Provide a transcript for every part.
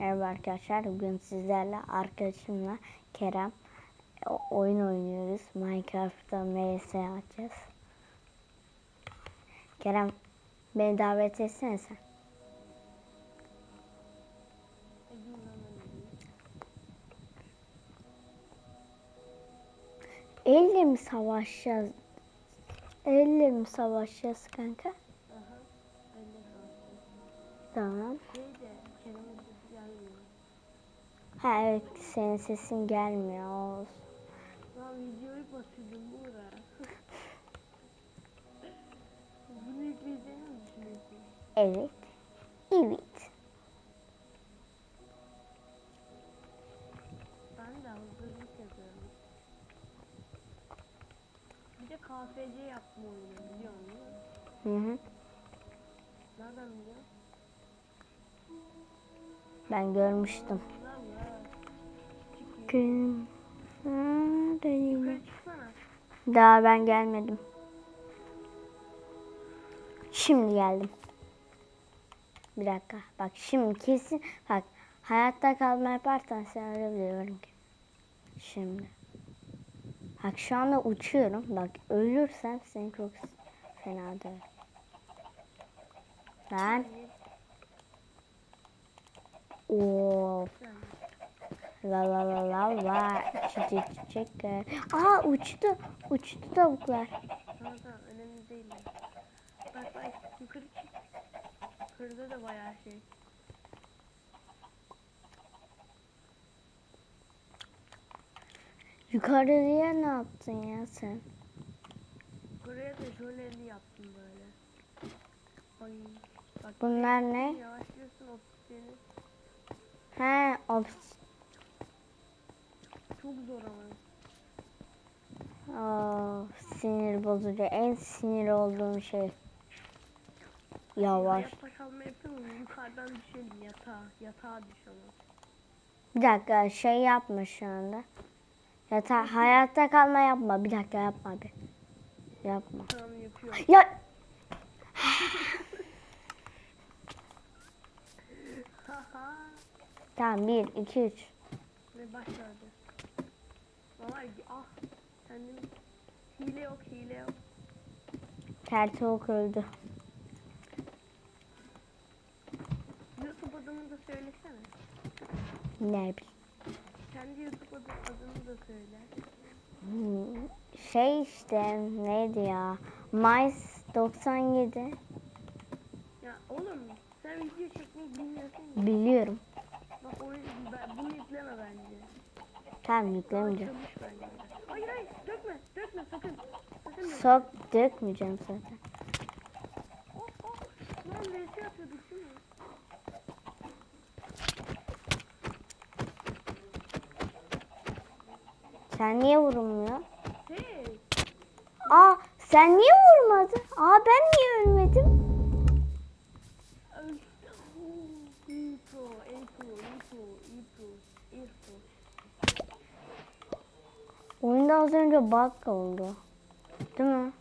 Merhaba arkadaşlar. Bugün sizlerle arkadaşımla Kerem o- oyun oynuyoruz. Minecraft'ta MS atacağız. Kerem beni davet etsene sen. Elle mi savaşacağız? Elle mi savaşacağız kanka? Aha. Tamam. Şey de Kerem'in sesi gelmiyor. Ha evet senin sesin gelmiyor. Lan videoyu basıyordum Buğra. Bunu yükleyeceğini mi düşünüyorsun? Evet. Evet. Ben de hazırlık yapıyorum. Bir de KFC yaptım oyunu biliyor musun? Hı hı. Nereden biliyorsun? Ben görmüştüm. Gün. neredeyim? Çıksana. Daha ben gelmedim. Şimdi geldim. Bir dakika. Bak şimdi kesin. Bak hayatta kalma yaparsan sen öyle biliyorum ki. Şimdi. Bak şu anda uçuyorum. Bak ölürsem seni çok fena döverim. Ben. Oo. La la la la la. Çiçek çiçekler. Aa uçtu. Uçtu tavuklar. Tamam tamam önemli değil. Bak bak yukarı çık. Yukarıda da bayağı şey. Yukarıya ne yaptın ya sen? Buraya da jöleli yaptım böyle. Ay. Bak Bunlar ne? yavaşlıyorsun oksijeni. He, obs. Çok zor ama. Aa, sinir bozucu. En sinir olduğum şey. Yavaş. Hayatta kalma yapalım. Yukarıdan düşelim yatağa. Yatağa düş ama. Bir dakika şey yapma şu anda. Yata hayatta kalma yapma. Bir dakika yapma bir. Yapma. Tamam yapıyorum. Ya tamam bir iki üç. Ve başladı. Ah. Kendim hile yok hile yok. Tertavuk öldü. YouTube adını da söylesene. Ne bileyim. Kendi YouTube adı, adını da söyle. Hmm, Şey işte neydi ya? Mayıs 97. Ya oğlum sen video çekmeyi bilmiyorsun ya. Biliyorum. Bak o ben, bunu yükleme bence. Tamam yüklemeyeceğim. Hayır hayır dökme dökme sakın. Sakın dökme. Sok dökmeyeceğim zaten. Oh oh. Lan VS atıyorduk değil mi? Sen niye vurulmuyor? Hey. Aa sen niye vurmadın? Aa ben niye ölmedim? Oyunda az önce bug oldu. Değil mi?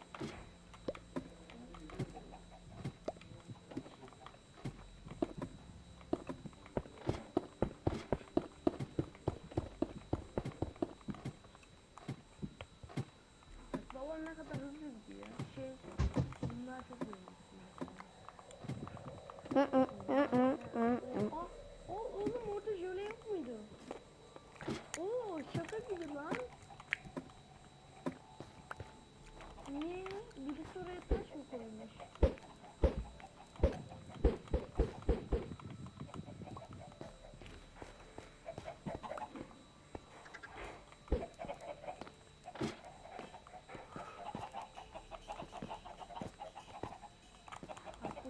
Şey, oğlum orada jöle yok muydu? Oo şaka gibi lan. Niye? Birisi oraya taş mı koymuş?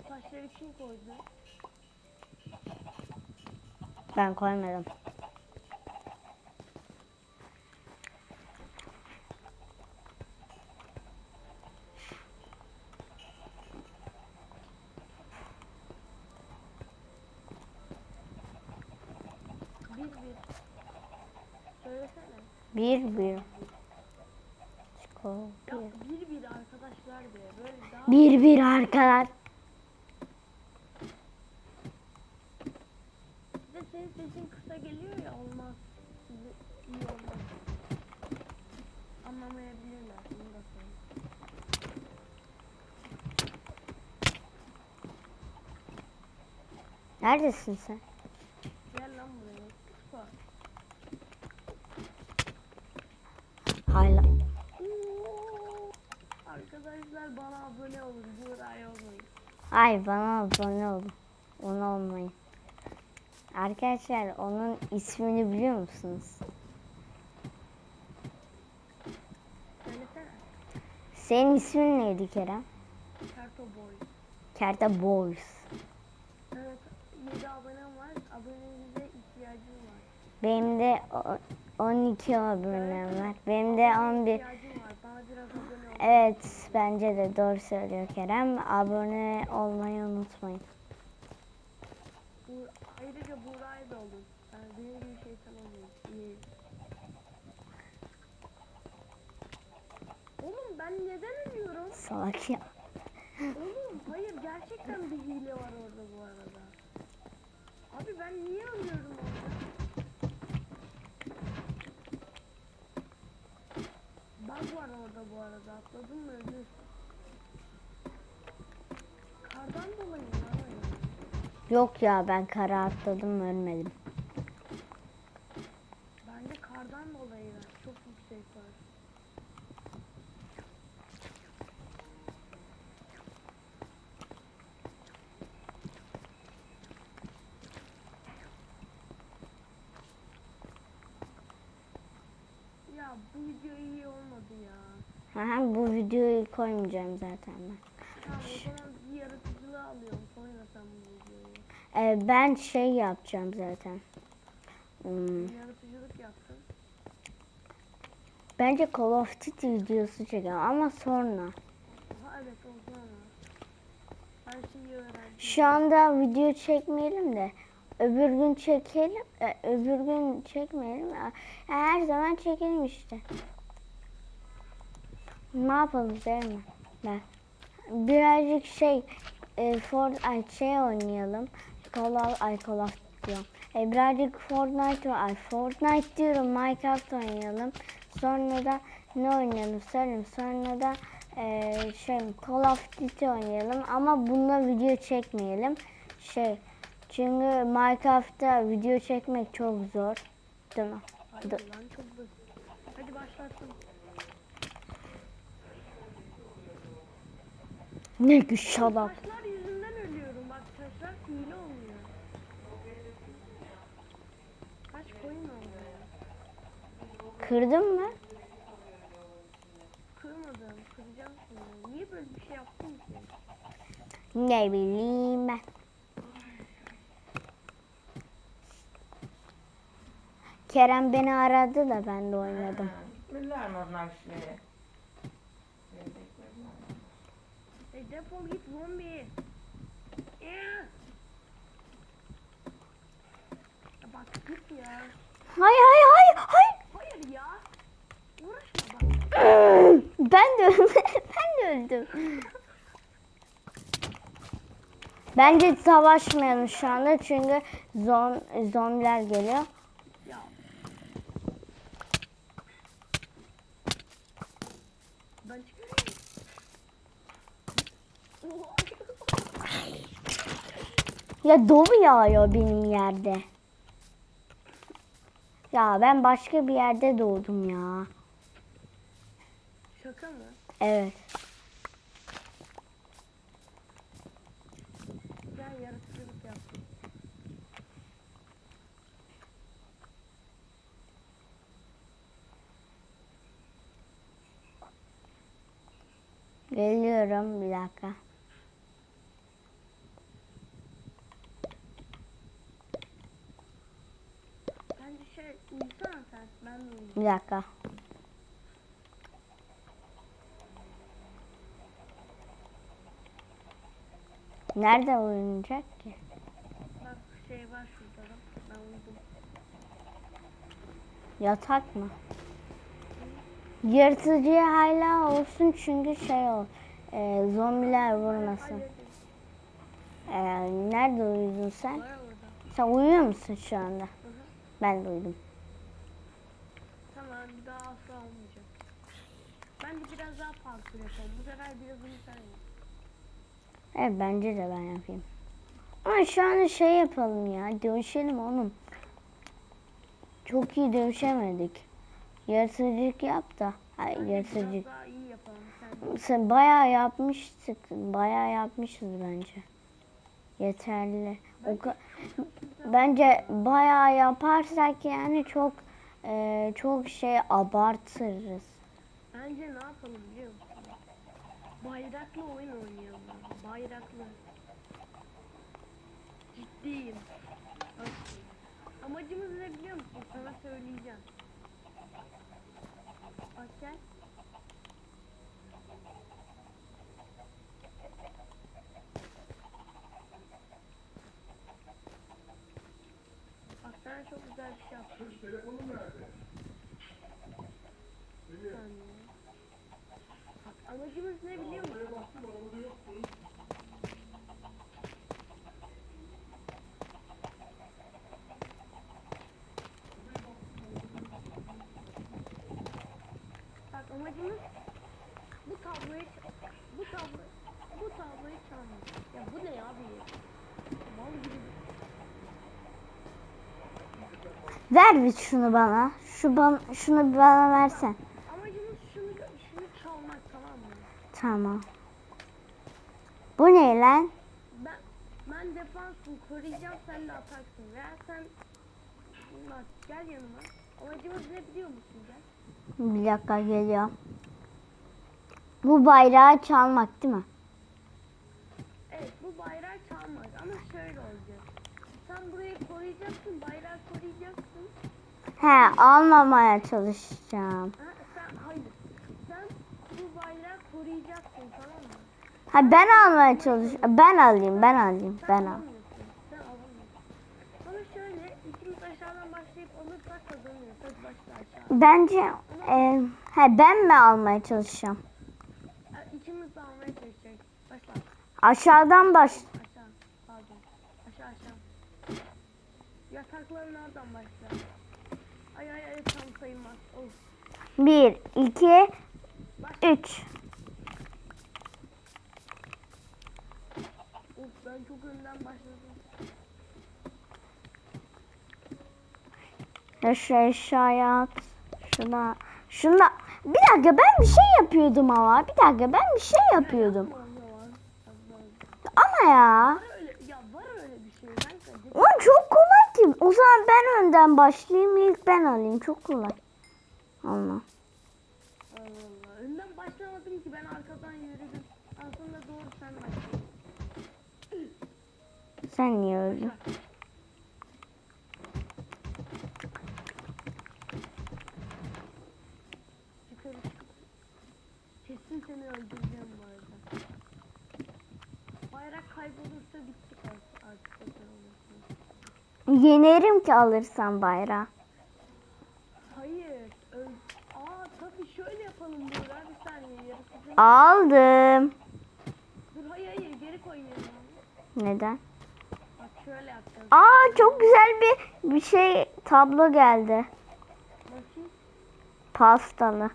Bak taşları kim koydu? Ben koymadım. Bir bir. Söylesene. Bir bir. Ya bir bir arkadaşlar be. Böyle daha Bir bir arkadaş. Bir de senin sesin kısa geliyor ya olmaz. İyi olmaz. Anlamayabilirler. Bunu da söyleyeyim. Neredesin sen? Gel lan buraya. Kısa. Hala. Oo. Arkadaşlar bana abone olun. Buğra'ya olmayın. Ay bana abone olun. Ona olmayın. Arkadaşlar onun ismini biliyor musunuz? Senin ismin neydi Kerem? Kerto Boy. Kerta Boys. Evet. 7 abonem var. Abonenize ihtiyacım var. Benim de o- 12 abonem var. Benim de Abone 11. ihtiyacım var. Bana biraz abone ol. Evet bence de doğru söylüyor Kerem. Abone olmayı unutmayın. Bu, ayrıca Buğra'ya da olun. Yani benim gibi şeytan olmayın. İyi. Oğlum ben neden ölüyorum? Salak ya. Oğlum hayır gerçekten bir hile var orada bu arada. Abi ben niye ölüyorum orada? Bug var orada bu arada. Atladın mı öldün. Kardan dolayı. Yok ya ben kara atladım ölmedim. Bence kardan dolayı. Çok yüksek var. Ya bu video iyi olmadı ya. Aha, bu videoyu koymayacağım zaten ben. Tamam o zaman bir yaratıcılığı alıyorum. Koymasam bu videoyu. Ee, ben şey yapacağım zaten. Hmm, Yaratıcılık yaptım. bence Call of Duty videosu çekelim ama sonra. Aha evet öğrendim. Şu anda video çekmeyelim de öbür gün çekelim. e, öbür gün çekmeyelim. E, Her zaman çekelim işte. Ne yapalım değil mi? Ben. Birazcık şey e, Ford ay şey oynayalım. Of, ay Call of diyorum. E, birazcık Fortnite var. Ay, Fortnite diyorum. Minecraft oynayalım. Sonra da ne oynayalım söyleyeyim. Sonra da e, şey Call of Duty oynayalım ama bununla video çekmeyelim. Şey çünkü Minecraft'ta video çekmek çok zor. Değil mi? Hayır lan çok basit. Hadi başlattım. Ne güç şalap. Taşlar yüzünden ölüyorum. Bak taşlar hile olmuyor. Taş koyma oraya. Kırdın mı? Kırmadım. Kıracağım şimdi. Niye böyle bir şey yaptın ki? Ne bileyim ben. Kerem beni aradı da ben de oynadım. Gitmediler mi onlar mi? E defol git zombi. Bence savaşmayalım şu anda çünkü zom, zombiler geliyor. Ya. Ben. Ya dolu yağıyor benim yerde. Ya ben başka bir yerde doğdum ya. Şaka mı? Evet. Gel yaratıcılık yaptım. Geliyorum bir dakika. Bir dakika. Nerede oynayacak ki? Bak şey var şurada da. Ben uyudum. Yatak mı? Yırtıcı hala olsun çünkü şey ol. e, zombiler vurmasın. E, nerede uyudun sen? Sen uyuyor musun şu anda? Ben de uyudum. Tamam bir daha asla olmayacak. Ben de biraz daha parkur yapalım. Bu sefer birazını sen yap. Evet bence de ben yapayım. Ama şu anda şey yapalım ya. Dövüşelim oğlum. Çok iyi dövüşemedik. Yaratıcılık yap da. Hayır. Biraz daha iyi yapalım. Sen Sen bayağı yapmıştık. Bayağı yapmışız bence. Yeterli. O bence bayağı yaparsak yani çok e, çok şey abartırız. Bence ne yapalım biliyor musun? Bayraklı oyun oynayalım. Bayraklı. Ciddiyim. Amacımız ne biliyor musun? Sana söyleyeceğim. Bak gel. Bak sana çok güzel bir şey yaptım. Bir saniye. Bak amacımız ne biliyor musun? Bak amacımız bu tabloyu ç- bu tablo bu tabloyu çalmak. Ya bu ne abi? Mal gibi. Ver bir şunu bana. Şu ban şunu bana versen. Amacımız şunu şunu çalmak tamam mı? Tamam. Bu ne lan? Ben ben defansım koruyacağım sen de ataksın. Veya sen bak gel yanıma. Amacımız ne biliyor musun gel? Bir dakika geliyorum. Bu bayrağı çalmak değil mi? Evet bu bayrağı çalmak ama şöyle olacak. Sen burayı koruyacaksın, bayrağı koruyacaksın. He almamaya çalışacağım. Ha, sen hayır. Sen bu bayrağı koruyacaksın tamam mı? Ha ben almaya çalış. Ben alayım, ben alayım, ben al. alamıyorsun. Sen alamıyorsun. Ama şöyle ikimiz aşağıdan başlayıp alırsak kazanıyoruz. Hadi başla aşağı. Bence e, he ben mi almaya çalışacağım? Ha, İkimiz de almaya çalışacak. Başla. Aşağıdan baş. Aşağı. Pardon. Aşağı aşağı. Yatakların oradan başla. Ay ay ay tam sayılmaz. Of. Bir, iki, Başla. üç. Of ben çok önden başladım. Ya şu aşağıya at. Şuna. Şuna. Bir dakika ben bir şey yapıyordum ama. Bir dakika ben bir şey yapıyordum. Ama ya. Var öyle, ya var öyle bir şey. Ben de Oğlum çok kolay ki. O zaman ben önden başlayayım. ilk ben alayım. Çok kolay. Allah. Allah Allah. Önden başlamadım ki ben arkadan yürüdüm. Aslında doğru sen başladın. Sen niye öldün? Kesin seni öldüreceğim bu arada. Bayrak kaybolursa bittik artık. artık o kadar olursa. Yenerim ki alırsam bayrağı. Hayır. Aa tabii şöyle yapalım Buğra. Bir saniye yaratıcı. Aldım. Dur hayır hayır geri koy yerine. Neden? Bak şöyle yapacağız. Aa çok güzel bir bir şey tablo geldi. Bakayım. Pastalı.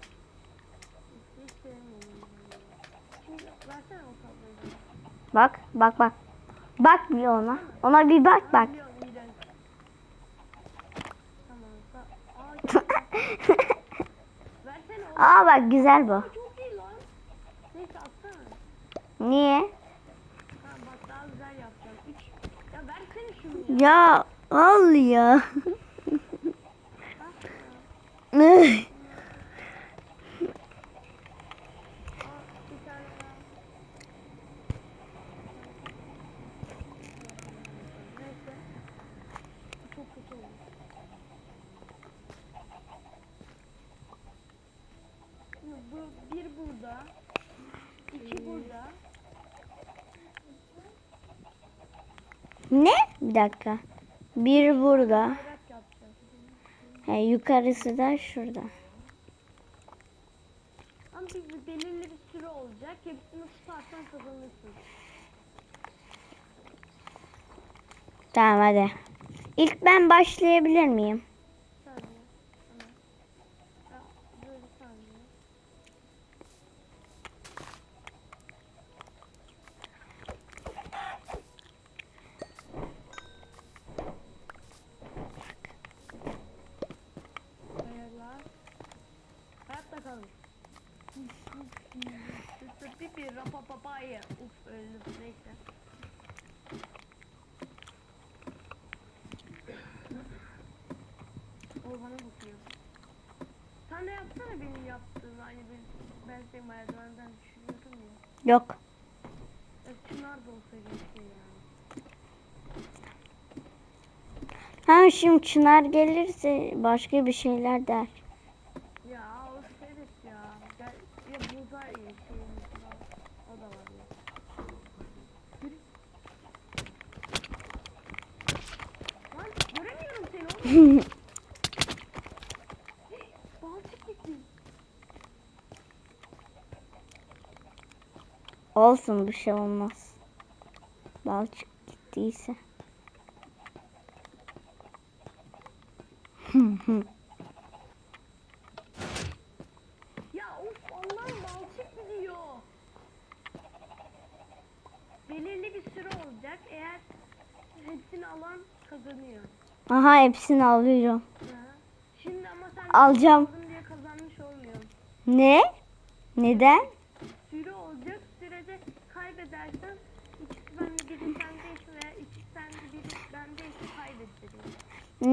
Bak bak bak. Bak bir ona. Ona bir bak bak. Biliyorum, iğrenç. Tamam. sa- Aa, çok- versene o. Aa bak güzel bu. Neyse atsana. Niye? Tamam bak daha güzel yapacağım. Üç. Ya ya. Ya al ya. Bak ya. Aa, bir tane daha. Neyse. Bu çok kötü oldu. Şimdi bu bir burada. iki burada. Ne? Bir dakika. Bir burada. He, yukarısı da şurada. Ama bir belirli bir süre olacak. Hepsini tutarsan kazanırsın. Tamam hadi. İlk ben başlayabilir miyim? Saniye. Tamam. Ya, böyle saniye. Hayırlar. Hayatta kalın. Pipi rapa papaya. Uf öldüm neyse. O bana bakıyor. Sen de yapsana benim yaptığımı hani ben, ben seni merdivenden düşürüyordum ya. Yok. Çınar da olsa keşke ya. Ha şimdi Çınar gelirse başka bir şeyler der. Ya o evet ya. Gel, ya buzay şeyimiz var. O da var ya. Yürü. Lan göremiyorum seni oğlum. Balçık gitti. Olsun bir şey olmaz. Balçık gittiyse. Ya of Allah'ım balçık gidiyor. Belirli bir süre olacak. Eğer hepsini alan kazanıyor. Aha hepsini alıyorum. Ha. Şimdi ama sen Alacağım. diye kazanmış olmuyorsun. Ne? Neden? Süre olacak. Sürede kaybedersen veya sende biri.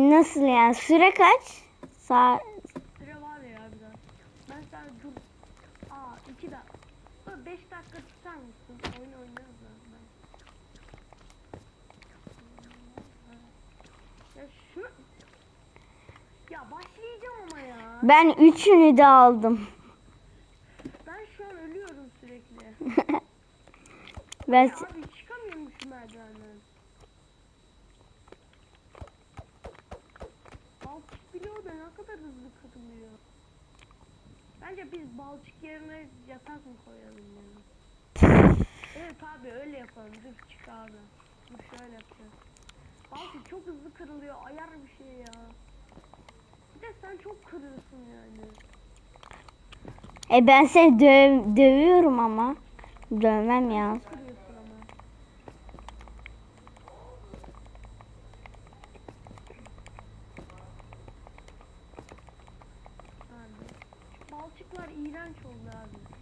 Nasıl yani? Süre kaç? Sa Süre var ya biraz. Ben sana dur. Aa iki dakika. Beş dakika tutar mısın? Oyun oynarız ben. Ya şunu... Ya başlayacağım ama ya. ben üçünü de aldım. Ben şu an ölüyorum sürekli. ben abi çıkamıyorum şu merdivenden. Balçık bile o da ne kadar hızlı kırılıyor. Bence biz balçık yerine yatak mı koyalım ya? Evet abi öyle yapalım. Dur çık abi. Dur şöyle yapacağız. Balçık çok hızlı kırılıyor. Ayar bir şey ya. Bir de sen çok kırıyorsun yani. E ben seni döv dövüyorum ama. Dövmem ya. Kırıyorsun ama. Abi. Balçıklar iğrenç oldu abi.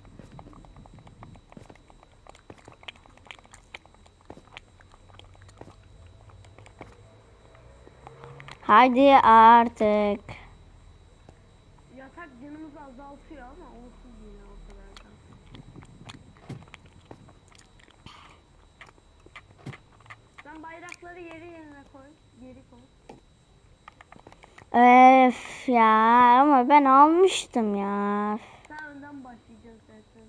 Hadi artık. Yatak canımızı azaltıyor ama olsun yine o kadar da. Sen bayrakları yeri yerine koy. Geri koy. Öf ya ama ben almıştım ya. Sen önden başlayacaksın zaten.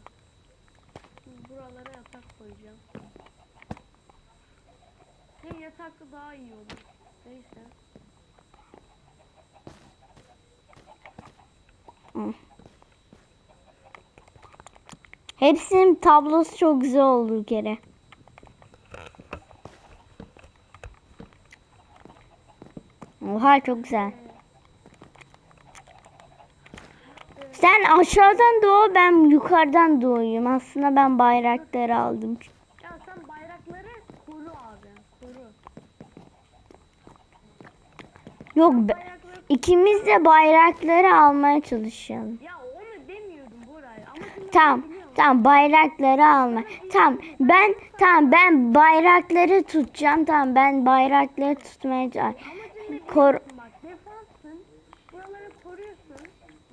Şimdi buralara yatak koyacağım. Hem yatak daha iyi olur. Neyse. Hepsinin tablosu çok güzel oldu bir kere. Oha çok güzel. Sen aşağıdan doğu ben yukarıdan doğuyum. Aslında ben bayrakları aldım. Ya sen bayrakları koru abi. Koru. Yok be- Bayrakları ikimiz de bayrakları almaya çalışalım. Ya onu demiyordum şimdi Tamam, tamam bayrakları alma. Tamam, ben tamam ben bayrakları tutacağım. Tamam ben bayrakları tutmaya Kor